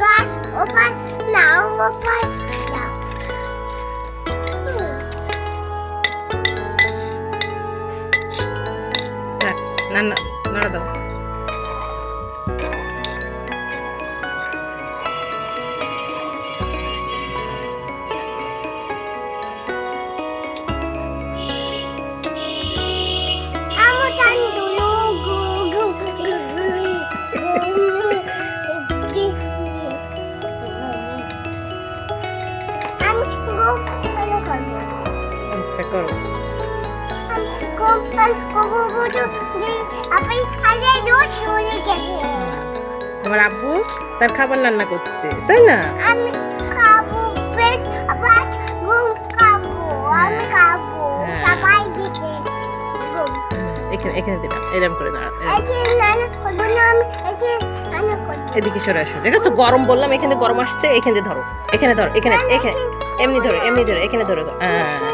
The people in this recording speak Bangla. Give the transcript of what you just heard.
guys. Open now. Open nah, nah, nah, Kamu dulu করো। আমার আব্বু তার খাবার রান্না করছে, তাই না? হ্যাঁ। ঘুম এখানে এদিকে সরে আসো গরম বললাম, এখানে গরম আসছে, এখানে ধরো এখানে ধরো, এখানে এখানে, এমনি ধরো এমনি ধরো, এখানে ধরো হ্যাঁ।